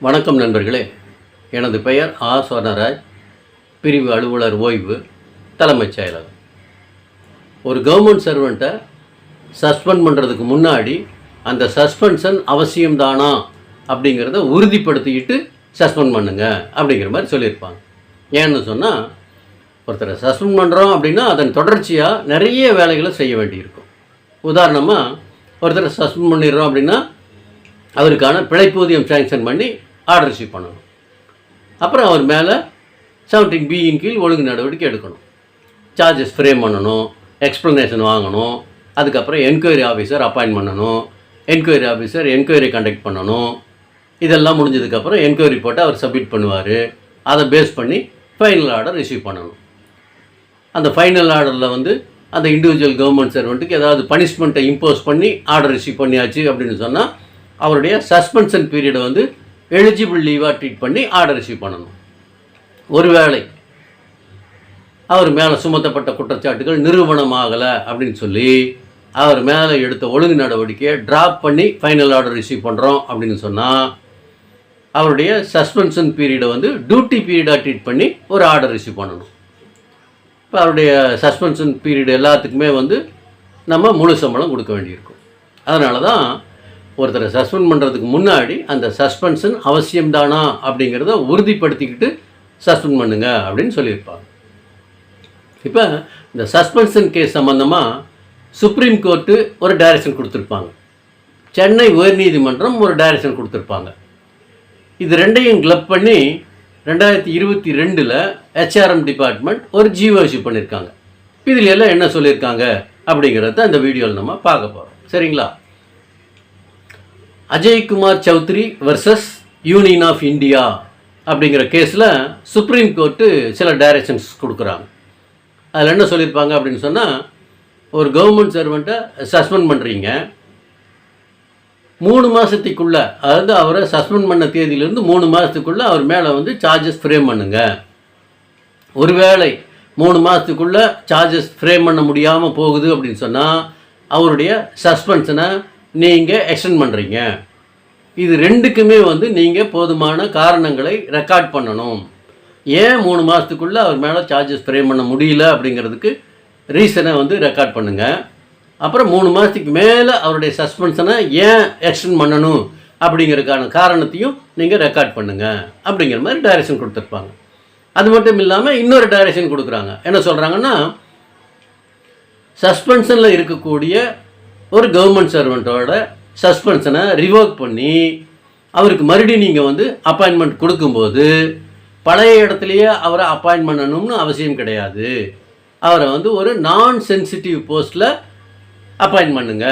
வணக்கம் நண்பர்களே. எனது பெயர் ஆ. சொர்ணராஜ் பிரிவு அலுவலர் ஓய்வு தலைமைச் செயலர். ஒரு கவர்மெண்ட் சர்வெண்ட்டை சஸ்பெண்ட் பண்ணுறதுக்கு முன்னாடி அந்த சஸ்பென்ஷன் அவசியம்தானா அப்படிங்கிறத உறுதிப்படுத்திக்கிட்டு சஸ்பெண்ட் பண்ணுங்க அப்படிங்கிற மாதிரி சொல்லியிருப்பாங்க. ஏன்னு சொன்னால் ஒருத்தரை சஸ்பெண்ட் பண்ணுறோம் அப்படின்னா அதன் தொடர்ச்சியாக நிறைய வேலைகளை செய்ய வேண்டியிருக்கும். உதாரணமாக ஒருத்தரை சஸ்பெண்ட் பண்ணிடுறோம் அப்படின்னா அவருக்கான பிழைப்பூதியம் சேங்ஷன் பண்ணி ஆர்டர் ரிசீவ் பண்ணணும். அப்புறம் அவர் மேலே செவன்டீன் பியின் கீழ் ஒழுங்கு நடவடிக்கை எடுக்கணும். சார்ஜஸ் ஃப்ரேம் பண்ணணும் எக்ஸ்ப்ளனேஷன் வாங்கணும் அதுக்கப்புறம் என்கொயரி ஆஃபீஸர் அப்பாயின்ட் பண்ணணும் என்கொயரி ஆஃபீஸர் என்கொயரி கண்டக்ட் பண்ணணும். இதெல்லாம் முடிஞ்சதுக்கப்புறம் என்கொயரி போட்டு அவர் சப்மிட் பண்ணுவார். அதை பேஸ் பண்ணி ஃபைனல் ஆர்டர் ரிசீவ் பண்ணணும். அந்த ஃபைனல் ஆர்டரில் வந்து அந்த இண்டிவிஜுவல் கவர்மெண்ட் சர்வெண்ட்டுக்கு ஏதாவது பனிஷ்மெண்ட்டை இம்போஸ் பண்ணி ஆர்டர் ரிசீவ் பண்ணியாச்சு அப்படின்னு சொன்னால் அவருடைய சஸ்பென்ஷன் பீரியடை வந்து எலிஜிபிள் லீவாக ட்ரீட் பண்ணி ஆர்டர் ரிசீவ் பண்ணணும். ஒருவேளை அவர் மேலே சுமத்தப்பட்ட குற்றச்சாட்டுகள் நிறுவனமாகலை அப்படின்னு சொல்லி அவர் மேலே எடுத்த ஒழுங்கு நடவடிக்கையை ட்ராப் பண்ணி ஃபைனல் ஆர்டர் ரிசீவ் பண்ணுறோம் அப்படின்னு சொன்னால் அவருடைய சஸ்பென்ஷன் பீரியடை வந்து டியூட்டி பீரியடாக ட்ரீட் பண்ணி ஒரு ஆர்டர் ரிசீவ் பண்ணணும். இப்போ அவருடைய சஸ்பென்ஷன் பீரியட் எல்லாத்துக்குமே வந்து நம்ம முழு சம்பளம் கொடுக்க வேண்டியிருக்கும். அதனால தான் ஒருத்தரை சஸ்பெண்ட் பண்ணுறதுக்கு முன்னாடி அந்த சஸ்பென்ஷன் அவசியம்தானா அப்படிங்கிறத உறுதிப்படுத்திக்கிட்டு சஸ்பெண்ட் பண்ணுங்க அப்படின்னு சொல்லியிருப்பாங்க. இப்போ இந்த சஸ்பென்ஷன் கேஸ் சம்மந்தமாக சுப்ரீம் கோர்ட்டு ஒரு டைரக்ஷன் கொடுத்துருப்பாங்க. சென்னை உயர்நீதிமன்றம் ஒரு டைரக்ஷன் கொடுத்துருப்பாங்க. இது ரெண்டையும் கிளப் பண்ணி ரெண்டாயிரத்தி இருபத்தி ரெண்டில் ஹெச்ஆர்எம் டிபார்ட்மெண்ட் ஒரு ஜியோ இஷ்யூ பண்ணியிருக்காங்க இதில் எல்லாம் என்ன சொல்லியிருக்காங்க அப்படிங்கிறத இந்த வீடியோவில் நம்ம பார்க்க போகிறோம் சரிங்களா? Ajaykumar Chaudhary versus union of India அப்படிங்கிற கேஸில் சுப்ரீம் கோர்ட்டு சில டைரக்ஷன்ஸ் கொடுக்குறாங்க. அதில் என்ன சொல்லியிருப்பாங்க அப்படின்னு சொன்னால் ஒரு கவர்மெண்ட் சர்வெண்ட்டை சஸ்பெண்ட் பண்ணுறீங்க மூணு மாதத்துக்குள்ள அதாவது அவரை சஸ்பெண்ட் பண்ண தேதியிலேருந்து மூணு மாதத்துக்குள்ளே அவர் மேலே வந்து சார்ஜஸ் ஃப்ரேம் பண்ணுங்க. ஒருவேளை மூணு மாதத்துக்குள்ளே சார்ஜஸ் ஃப்ரேம் பண்ண முடியாமல் போகுது அப்படின்னு சொன்னால் அவருடைய சஸ்பென்ஷனை நீங்கள் எக்ஸ்டெண்ட் பண்ணுறீங்க இது ரெண்டுக்குமே வந்து நீங்கள் போதுமான காரணங்களை ரெக்கார்ட் பண்ணணும். ஏன் மூணு மாதத்துக்குள்ளே அவர் மேலே சார்ஜஸ் ஃப்ரேம் பண்ண முடியல அப்படிங்கிறதுக்கு ரீசனை வந்து ரெக்கார்ட் பண்ணுங்கள் அப்புறம் மூணு மாதத்துக்கு மேலே அவருடைய சஸ்பென்ஷனை ஏன் எக்ஸ்டெண்ட் பண்ணணும் அப்படிங்கிறதுக்கான காரணத்தையும் நீங்கள் ரெக்கார்ட் பண்ணுங்கள் அப்படிங்கிற மாதிரி டைரக்ஷன் கொடுத்துருப்பாங்க. அது மட்டும் இல்லாமல் இன்னொரு டைரக்ஷன் கொடுக்குறாங்க. என்ன சொல்கிறாங்கன்னா சஸ்பென்ஷனில் இருக்கக்கூடிய ஒரு கவர்மெண்ட் சர்வெண்ட்டோட சஸ்பென்ஷனை ரிவோக் பண்ணி அவருக்கு மறுபடியும் நீங்கள் வந்து அப்பாயின்மெண்ட் கொடுக்கும்போது பழைய இடத்துலையே அவரை அப்பாயின்ட் பண்ணணும்னு அவசியம் கிடையாது. அவரை வந்து ஒரு நான் சென்சிட்டிவ் போஸ்ட்டில் அப்பாயின்ட் பண்ணுங்க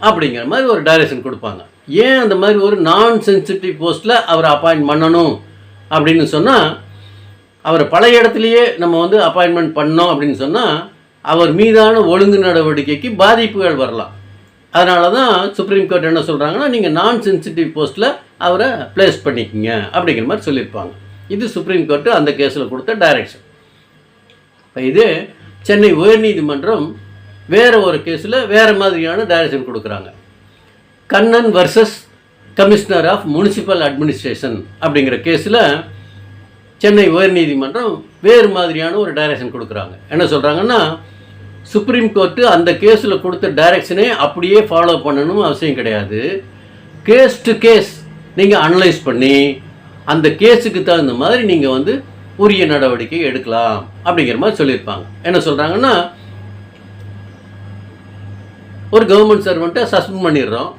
அப்படிங்கிற மாதிரி ஒரு டைரக்ஷன் கொடுப்பாங்க. ஏன் அந்த மாதிரி ஒரு நான் சென்சிட்டிவ் போஸ்ட்டில் அவரை அப்பாயின்ட் பண்ணணும்? அப்படின்னு சொன்னால் அவரை பழைய இடத்துலையே நம்ம வந்து அப்பாயின்மெண்ட் பண்ணோம் அப்படின்னு சொன்னால் அவர் மீதான ஒழுங்கு நடவடிக்கைக்கு பாதிப்புகள் வரலாம். அதனால தான் சுப்ரீம் கோர்ட் என்ன சொல்கிறாங்கன்னா நீங்கள் நான் சென்சிட்டிவ் போஸ்ட்டில் அவரை ப்ளேஸ் பண்ணிக்கோங்க அப்படிங்கிற மாதிரி சொல்லியிருப்பாங்க. இது சுப்ரீம் கோர்ட்டு அந்த கேஸில் கொடுத்த டைரக்ஷன் இப்போ இது சென்னை உயர்நீதிமன்றம் வேறு ஒரு கேஸில் வேறு மாதிரியான டைரக்ஷன் கொடுக்குறாங்க. Kannan versus commissioner of municipal administration அப்படிங்கிற கேஸில் சென்னை உயர்நீதிமன்றம் வேறு மாதிரியான ஒரு டைரக்ஷன் கொடுக்குறாங்க. என்ன சொல்கிறாங்கன்னா சுப்ரீம் கோர்ட்டு அந்த கேஸில் கொடுத்த டைரக்ஷனே அப்படியே ஃபாலோ பண்ணணும் அவசியம் கிடையாது. கேஸ் டு கேஸ் நீங்கள் அனலைஸ் பண்ணி அந்த கேஸுக்கு தகுந்த மாதிரி நீங்கள் வந்து உரிய நடவடிக்கை எடுக்கலாம் அப்படிங்கிற மாதிரி சொல்லியிருப்பாங்க. என்ன சொல்கிறாங்கன்னா ஒரு கவர்மெண்ட் சர்வெண்ட்டை சஸ்பெண்ட் பண்ணிடுறோம்.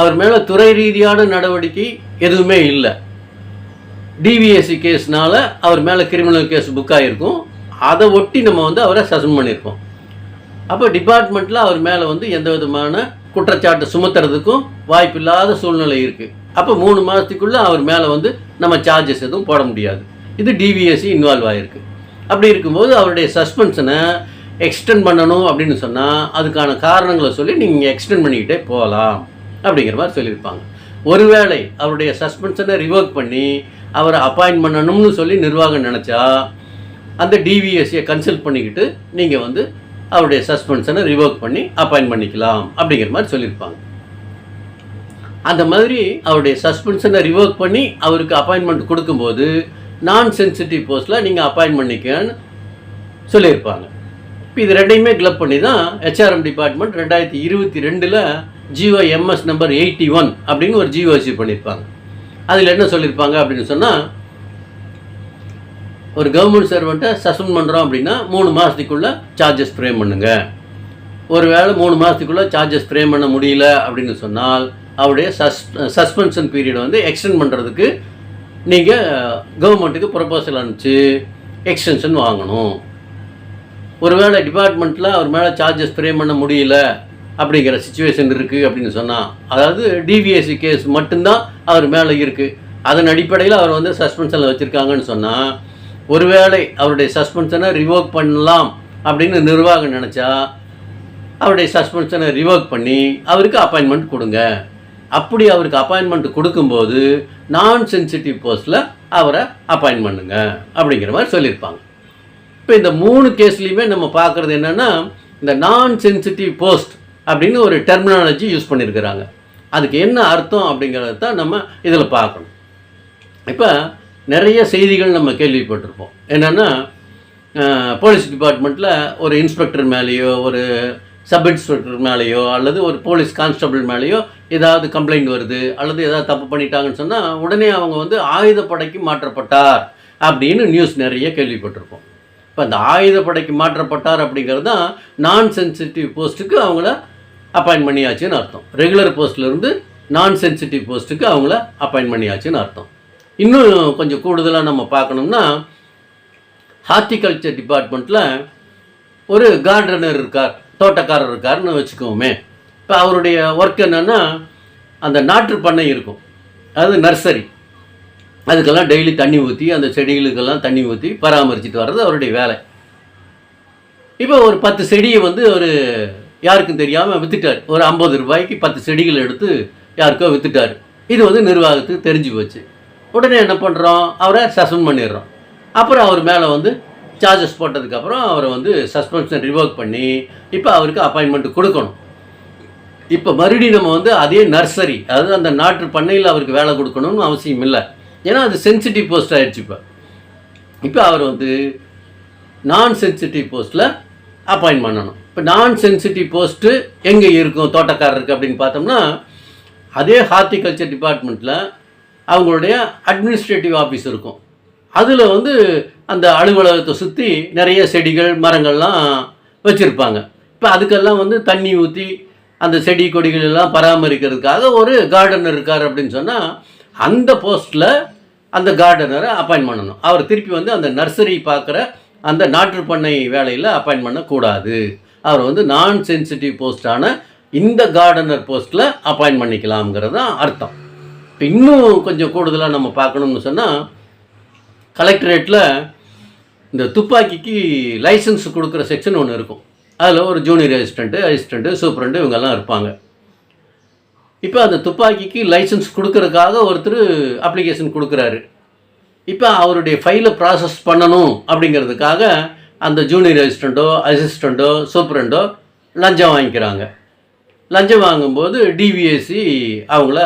அவர் மேலே துறை ரீதியான நடவடிக்கை எதுவுமே இல்லை. டிவிஎஸ்சி கேஸ்னால அவர் மேலே கிரிமினல் கேஸ் புக் ஆகிருக்கும் அதை ஒட்டி நம்ம வந்து அவரை சஸ்பெண்ட் பண்ணியிருப்போம். அப்போ டிபார்ட்மெண்ட்டில் அவர் மேலே வந்து எந்த விதமான குற்றச்சாட்டு சுமத்துறதுக்கும் வாய்ப்பில்லாத சூழ்நிலை இருக்குது அப்போ மூணு மாதத்துக்குள்ளே அவர் மேலே வந்து நம்ம சார்ஜஸ் எதுவும் போட முடியாது. இது டிவிஎஸ்சி இன்வால்வ் ஆகிருக்கு அப்படி இருக்கும்போது அவருடைய சஸ்பென்ஷனை எக்ஸ்டெண்ட் பண்ணணும் அப்படின்னு சொன்னால் அதுக்கான காரணங்களை சொல்லி நீங்கள் எக்ஸ்டெண்ட் பண்ணிக்கிட்டே போகலாம் அப்படிங்கிற மாதிரி சொல்லியிருப்பாங்க. ஒருவேளை அவருடைய சஸ்பென்ஷனை ரிவோக் பண்ணி அவரை அப்பாயின்ட் பண்ணணும்னு சொல்லி நிர்வாகம் நினச்சா அந்த டிவிஎஸ்சியை கன்சல்ட் பண்ணிக்கிட்டு நீங்கள் வந்து அவருடைய சஸ்பென்ஷனை ரிவோக் பண்ணி அப்பாயின் பண்ணிக்கலாம் அப்படிங்கிற மாதிரி சொல்லியிருப்பாங்க. அந்த மாதிரி அவருடைய சஸ்பென்ஷனை ரிவோக் பண்ணி அவருக்கு அப்பாயின்மெண்ட் கொடுக்கும்போது நான் சென்சிட்டிவ் போஸ்ட்டில் நீங்கள் அப்பாயின் பண்ணிக்கன்னு சொல்லியிருப்பாங்க. இப்போ இது ரெண்டையுமே கிளப் பண்ணி தான் ஹெச்ஆர்எம் டிபார்ட்மெண்ட் ரெண்டாயிரத்தி இருபத்தி ரெண்டில் GO MS number eighty one அப்படின்னு ஒரு ஜிஓ இஷ்யூ பண்ணியிருப்பாங்க. அதில் என்ன சொல்லியிருப்பாங்க அப்படின்னு சொன்னால் ஒரு கவர்மெண்ட் சர்வெண்ட்டை சஸ்பெண்ட் பண்ணுறோம் அப்படின்னா மூணு மாதத்துக்குள்ளே சார்ஜஸ் ஃப்ரேம் பண்ணுங்க. ஒருவேளை மூணு மாதத்துக்குள்ளே சார்ஜஸ் ஃப்ரேம் பண்ண முடியல அப்படின்னு சொன்னால் அவருடைய சஸ் சஸ்பென்ஷன் பீரியடை வந்து எக்ஸ்டெண்ட் பண்ணுறதுக்கு நீங்கள் கவர்மெண்ட்டுக்கு ப்ரொபோசல் அனுப்பிச்சு எக்ஸ்டென்ஷன் வாங்கணும். ஒருவேளை டிபார்ட்மெண்ட்டில் அவர் மேலே சார்ஜஸ் ஃப்ரேம் பண்ண முடியல அப்படிங்கிற சுச்சுவேஷன் இருக்குது அப்படின்னு சொன்னால் அதாவது டிவிஎஸ்சி கேஸ் மட்டும்தான் அவர் மேலே இருக்குது அதன் அடிப்படையில் அவர் வந்து சஸ்பென்ஷனில் வச்சுருக்காங்கன்னு சொன்னால் ஒருவேளை அவருடைய சஸ்பென்ஷனை ரிவோக் பண்ணலாம் அப்படின்னு நிர்வாகம் நினச்சா அவருடைய சஸ்பென்ஷனை ரிவோக் பண்ணி அவருக்கு அப்பாயின்மெண்ட் கொடுங்க. அப்படி அவருக்கு அப்பாயின்மெண்ட் கொடுக்கும்போது நான் சென்சிட்டிவ் போஸ்ட்டில் அவரை அப்பாயின் பண்ணுங்க அப்படிங்கிற மாதிரி சொல்லியிருப்பாங்க. இப்போ இந்த மூணு கேஸ்லையுமே நம்ம பார்க்குறது என்னென்னா இந்த நான் சென்சிட்டிவ் போஸ்ட் அப்படின்னு ஒரு டெர்மினாலஜி யூஸ் பண்ணியிருக்கிறாங்க. அதுக்கு என்ன அர்த்தம் அப்படிங்கிறத தான் நம்ம இதில் பார்க்கணும். இப்போ நிறைய செய்திகள் நம்ம கேள்விப்பட்டிருப்போம். என்னென்னா போலீஸ் டிபார்ட்மெண்ட்டில் ஒரு இன்ஸ்பெக்டர் மேலேயோ ஒரு சப் இன்ஸ்பெக்டர் மேலேயோ அல்லது ஒரு போலீஸ் கான்ஸ்டபிள் மேலேயோ ஏதாவது கம்ப்ளைண்ட் வருது அல்லது ஏதாவது தப்பு பண்ணிட்டாங்கன்னு சொன்னால் உடனே அவங்க வந்து ஆயுதப்படைக்கு மாற்றப்பட்டார் அப்படின்னு நியூஸ் நிறைய கேள்விப்பட்டிருப்போம். இப்போ அந்த ஆயுதப்படைக்கு மாற்றப்பட்டார் அப்படிங்கிறது தான் நான் சென்சிட்டிவ் போஸ்ட்டுக்கு அவங்கள அப்பாயின் பண்ணியாச்சுன்னு அர்த்தம். ரெகுலர் போஸ்ட்லேருந்து நான் சென்சிட்டிவ் போஸ்ட்டுக்கு அவங்கள அப்பாயின் பண்ணியாச்சுன்னு அர்த்தம். இன்னும் கொஞ்சம் கூடுதலாக நம்ம பார்க்கணும்னா ஹார்டிகல்ச்சர் டிபார்ட்மெண்ட்டில் ஒரு கார்டனர் இருக்கார் தோட்டக்காரர் இருக்காருன்னு வச்சுக்கோமே. இப்போ அவருடைய ஒர்க் என்னென்னா அந்த நாற்று பண்ணை இருக்கும். அது நர்சரி அதுக்கெல்லாம் டெய்லி தண்ணி ஊற்றி அந்த செடிகளுக்கெல்லாம் தண்ணி ஊற்றி பராமரிச்சுட்டு வர்றது அவருடைய வேலை. இப்போ ஒரு பத்து செடியை வந்து ஒரு யாருக்கும் தெரியாமல் விற்றுட்டார் ஒரு ஐம்பது ரூபாய்க்கு பத்து செடிகள் எடுத்து யாருக்கோ விற்றுட்டார் இது வந்து நிர்வாகத்துக்கு தெரிஞ்சு போச்சு. உடனே என்ன பண்ணுறோம் அவரை சஸ்பெண்ட் பண்ணிடுறோம். அப்புறம் அவர் மேலே வந்து சார்ஜஸ் போட்டதுக்கப்புறம் அவரை வந்து சஸ்பென்ஷன் ரிவோக் பண்ணி இப்போ அவருக்கு அப்பாயின்மெண்ட் கொடுக்கணும். இப்போ மறுபடியும் நம்ம வந்து அதே நர்சரி அதாவது அந்த நாட்டு பண்ணையில் அவருக்கு வேலை கொடுக்கணும்னு அவசியம் இல்லை. ஏன்னா அது சென்சிட்டிவ் போஸ்ட் ஆகிடுச்சு இப்போ. இப்போ அவர் வந்து நான் சென்சிட்டிவ் போஸ்ட்டில் அப்பாயின்ட் பண்ணணும். இப்போ நான் சென்சிட்டிவ் போஸ்ட்டு எங்கே இருக்கும்? தோட்டக்காரருக்கு அப்படின்னு பார்த்தோம்னா அதே ஹார்டிகல்ச்சர் டிபார்ட்மெண்ட்டில் அவங்களுடைய அட்மினிஸ்ட்ரேட்டிவ் ஆஃபீஸ் இருக்கும். அதில் வந்து அந்த அலுவலகத்தை சுற்றி நிறைய செடிகள் மரங்கள்லாம் வச்சுருப்பாங்க. இப்போ அதுக்கெல்லாம் வந்து தண்ணி ஊற்றி அந்த செடி கொடிகள் எல்லாம் பராமரிக்கிறதுக்காக ஒரு கார்டனர் இருக்கார் அப்படின்னு சொன்னால் அந்த போஸ்ட்டில் அந்த கார்டனரை அப்பாயின்ட் பண்ணணும். அவர் திருப்பி வந்து அந்த நர்சரி பார்க்குற அந்த நாற்று பண்ணை வேலையில் அப்பாயின்ட் பண்ணக்கூடாது. அவர் வந்து நான் சென்சிட்டிவ் போஸ்டான இந்த கார்டனர் போஸ்ட்டில் அப்பாயின்ட் பண்ணிக்கலாம்ங்கிறது தான் அர்த்தம். இப்போ இன்னும் கொஞ்சம் கூடுதலாக நம்ம பார்க்கணும்னு சொன்னால் கலெக்டரேட்டில் இந்த துப்பாக்கிக்கு லைசன்ஸ் கொடுக்குற செக்ஷன் ஒன்று இருக்கும். அதில் ஒரு ஜூனியர் அசிஸ்டண்ட்டு அசிஸ்டண்ட்டு சூப்பரண்டு இவங்கெல்லாம் இருப்பாங்க. இப்போ அந்த துப்பாக்கிக்கு லைசன்ஸ் கொடுக்கறதுக்காக ஒருத்தர் அப்ளிகேஷன் கொடுக்குறாரு. இப்போ அவருடைய ஃபைலை ப்ராசஸ் பண்ணணும் அப்படிங்கிறதுக்காக அந்த ஜூனியர் அசிஸ்டண்ட்டோ அசிஸ்டண்ட்டோ சூப்பரண்டோ லஞ்சம் வாங்கிக்கிறாங்க. லஞ்சம் வாங்கும்போது டிவிஎஸ்சி அவங்கள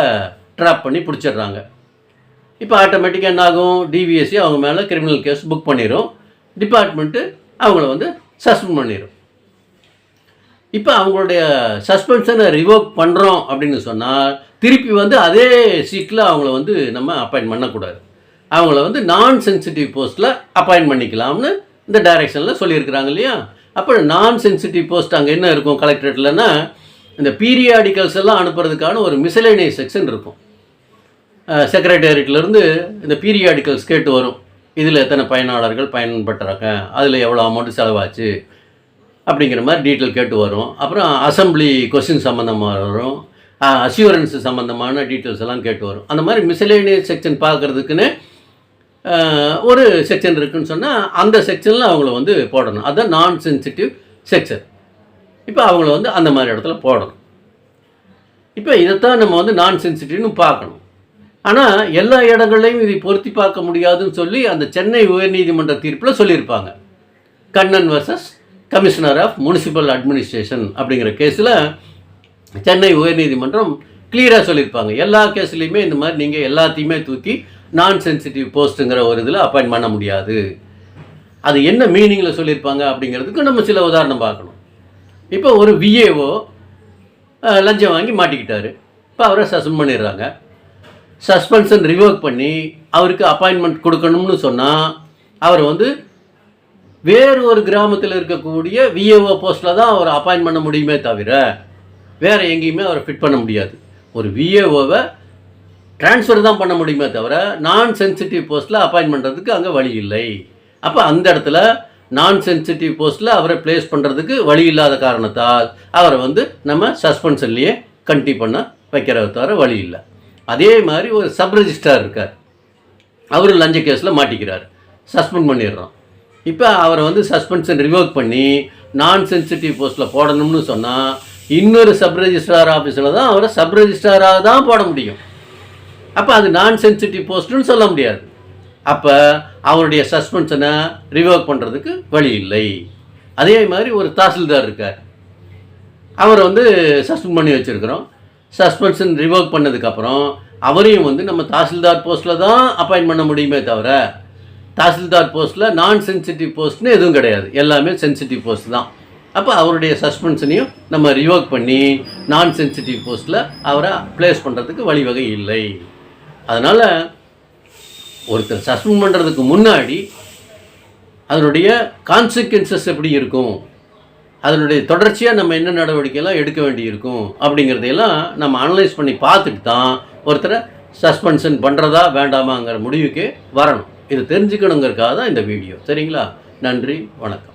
ட்ராப் பண்ணி பிடிச்சிடுறாங்க. இப்போ ஆட்டோமேட்டிக்காக என்ன ஆகும் டிவிஎஸ்சி அவங்க மேலே கிரிமினல் கேஸ் புக் பண்ணிடும் டிபார்ட்மெண்ட்டு அவங்கள வந்து சஸ்பெண்ட் பண்ணிடும் இப்போ அவங்களுடைய சஸ்பென்ஷனை ரிவோக் பண்ணுறோம் அப்படின்னு சொன்னால் திருப்பி வந்து அதே சீட்டில் அவங்கள வந்து நம்ம அப்பாயின் பண்ணக்கூடாது. அவங்கள வந்து நான் சென்சிட்டிவ் போஸ்ட்டில் அப்பாயிண்ட் பண்ணிக்கலாம்னு இந்த டைரெக்ஷனில் சொல்லியிருக்கிறாங்க இல்லையா? அப்போ நான் சென்சிட்டிவ் போஸ்ட் அங்கே என்ன இருக்கும் கலெக்டரேட்லன்னா இந்த பீரியாடிக்கல்ஸ் எல்லாம் அனுப்புறதுக்கான ஒரு மிசலேனியஸ் செக்ஷன் இருக்கும். செக்ரட்டேரியட்லேருந்து இந்த பீரியாடிக்கல்ஸ் கேட்டு வரும். இதில் எத்தனை பயனாளர்கள் பயன்பட்டுறாங்க அதில் எவ்வளோ அமௌண்ட் செலவாச்சு அப்படிங்கிற மாதிரி டீட்டெயில் கேட்டு வரும். அப்புறம் அசம்பிளி கொஸ்டின் சம்மந்தமாக வரும். அஷ்யூரன்ஸ் சம்மந்தமான டீட்டெயில்ஸ் எல்லாம் கேட்டு வரும். அந்த மாதிரி மிசலேனியஸ் செக்ஷன் பார்க்குறதுக்குன்னு ஒரு செக்ஷன் இருக்குன்னு சொன்னால் அந்த செக்ஷனில் அவங்கள வந்து போடணும். அதுதான் நான் சென்சிட்டிவ் செக்ஷன் இப்போ அவங்கள வந்து அந்த மாதிரி இடத்துல போடணும். இப்போ இதைத்தான் நம்ம வந்து நான் சென்சிட்டிவ்னு பார்க்கணும். ஆனால் எல்லா இடங்கள்லையும் இதை பொருத்தி பார்க்க முடியாதுன்னு சொல்லி அந்த சென்னை உயர்நீதிமன்ற தீர்ப்பில் சொல்லியிருப்பாங்க. Kannan versus commissioner of municipal administration அப்படிங்கிற கேஸில் சென்னை உயர்நீதிமன்றம் கிளியராக சொல்லியிருப்பாங்க. எல்லா கேஸ்லேயுமே இந்த மாதிரி நீங்கள் எல்லாத்தையுமே தூக்கி நான் சென்சிட்டிவ் போஸ்ட்டுங்கிற ஒரு இதில் அப்பாயின் பண்ண முடியாது. அது என்ன மீனிங்கில் சொல்லியிருப்பாங்க அப்படிங்கிறதுக்கு நம்ம சில உதாரணம் பார்க்கணும். இப்போ ஒரு விஏஓ லஞ்சம் வாங்கி மாட்டிக்கிட்டாரு. இப்போ அவரை சஸ்பெண்ட் பண்ணிடுறாங்க. சஸ்பென்ஷன் ரிவோக் பண்ணி அவருக்கு அப்பாயின்மெண்ட் கொடுக்கணும்னு சொன்னால் அவர் வந்து வேறு ஒரு கிராமத்தில் இருக்கக்கூடிய விஏஓ போஸ்ட்டில் தான் அவர் அப்பாயின் பண்ண முடியுமே தவிர வேறு எங்கேயுமே அவரை ஃபிட் பண்ண முடியாது. ஒரு விஏஓவை ட்ரான்ஸ்ஃபர் தான் பண்ண முடியுமே தவிர நான் சென்சிட்டிவ் போஸ்ட்டில் அப்பாயின் பண்ணுறதுக்கு அங்கே வழி இல்லை. அப்போ அந்த இடத்துல நான் சென்சிட்டிவ் போஸ்ட்டில் அவரை ப்ளேஸ் பண்ணுறதுக்கு வழி இல்லாத காரணத்தால் அவரை வந்து நம்ம சஸ்பென்ஷன்லேயே கண்டினியூ பண்ண வைக்கிறத தவிர வழி இல்லை. அதே மாதிரி ஒரு சப் ரெஜிஸ்ட்ரார் இருக்கார். அவர் லஞ்ச கேஸில் மாட்டிக்கிறார். சஸ்பெண்ட் பண்ணிடுறோம். இப்போ அவரை வந்து சஸ்பென்ஷன் ரிவோக் பண்ணி நான் சென்சிட்டிவ் போஸ்ட்டில் போடணும்னு சொன்னால் இன்னொரு சப் ரெஜிஸ்ட்ரார் ஆஃபீஸில் தான் அவரை சப் ரெஜிஸ்ட்ராராக தான் போட முடியும். அப்போ அது நான் சென்சிட்டிவ் போஸ்ட்டுன்னு சொல்ல முடியாது. அப்போ அவருடைய சஸ்பென்ஷனை ரிவோக் பண்ணுறதுக்கு வழி இல்லை. அதே மாதிரி ஒரு தாசில்தார் இருக்கார். அவரை வந்து சஸ்பெண்ட் பண்ணி வச்சுருக்கிறோம். சஸ்பென்ஷன் ரிவோக் பண்ணதுக்கப்புறம் அவரையும் வந்து நம்ம தாசில்தார் போஸ்ட்டில் தான் அப்பாயின்ட் பண்ண முடியுமே தவிர தாசில்தார் போஸ்ட்டில் நான் சென்சிட்டிவ் போஸ்ட்னு எதுவும் கிடையாது. எல்லாமே சென்சிட்டிவ் போஸ்ட் தான். அப்போ அவருடைய சஸ்பென்ஷனையும் நம்ம ரிவோக் பண்ணி நான் சென்சிட்டிவ் போஸ்ட்டில் அவரை ப்ளேஸ் பண்ணுறதுக்கு வழிவகை இல்லை. அதனால் ஒருத்தர் சஸ்பெண்ட் பண்ணுறதுக்கு முன்னாடி அதனுடைய கான்சிக்வன்சஸ் எப்படி இருக்கும்? அதனுடைய தொடர்ச்சியாக நம்ம என்ன நடவடிக்கையெல்லாம் எடுக்க வேண்டியிருக்கும் அப்படிங்கிறதையெல்லாம் நம்ம அனலைஸ் பண்ணி பார்த்துட்டு தான் ஒருத்தரை சஸ்பென்ஷன் பண்ணுறதா வேண்டாமாங்கிற முடிவுக்கு வரணும். இது தெரிஞ்சுக்கணுங்கிறதுக்காக தான் இந்த வீடியோ சரிங்களா? நன்றி வணக்கம்.